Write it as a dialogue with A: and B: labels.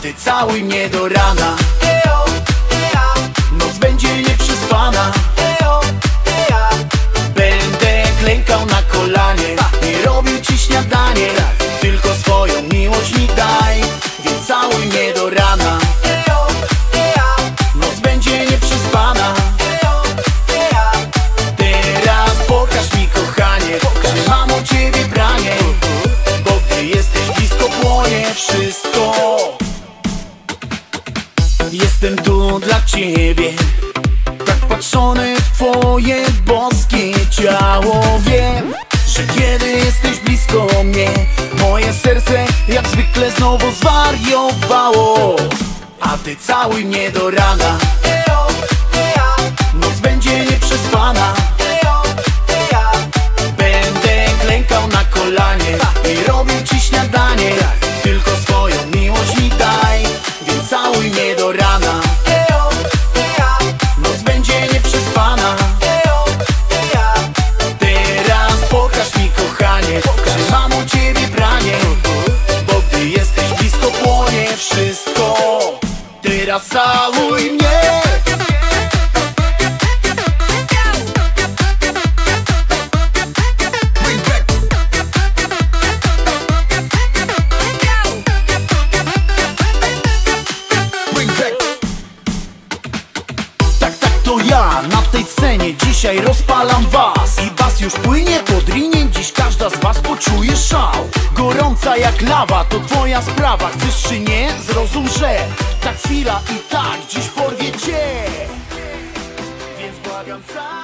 A: całuj mnie do rana. Noc będzie nieprzespana. Będę klękał na kolanie I robił ci śniadanie. Tylko swoją miłość mi daj Więc całuj mnie do rana. Noc będzie nieprzespana. Teraz pokaż mi kochanie Że mam u ciebie branie Bo gdy jesteś blisko płonie wszystko Jestem tu dla ciebie. Tak patrzony w twoje boskie ciało Wiem, że kiedy jesteś blisko mnie Moje serce jak zwykle znowu zwariowało. A ty całuj mnie do rana. Noc będzie nieprzespana. Będę klękał na kolanie I robił ci Teraz całuj mnie. Tak, tak to ja na tej scenie dzisiaj rozpalam was. I was już płynie pod linien, dziś każda z was poczuje szał Gorąca jak lawa, to twoja sprawa, chcesz czy nie? Zrozum, że ta chwila i tak dziś porwie cię Więc błagam całuj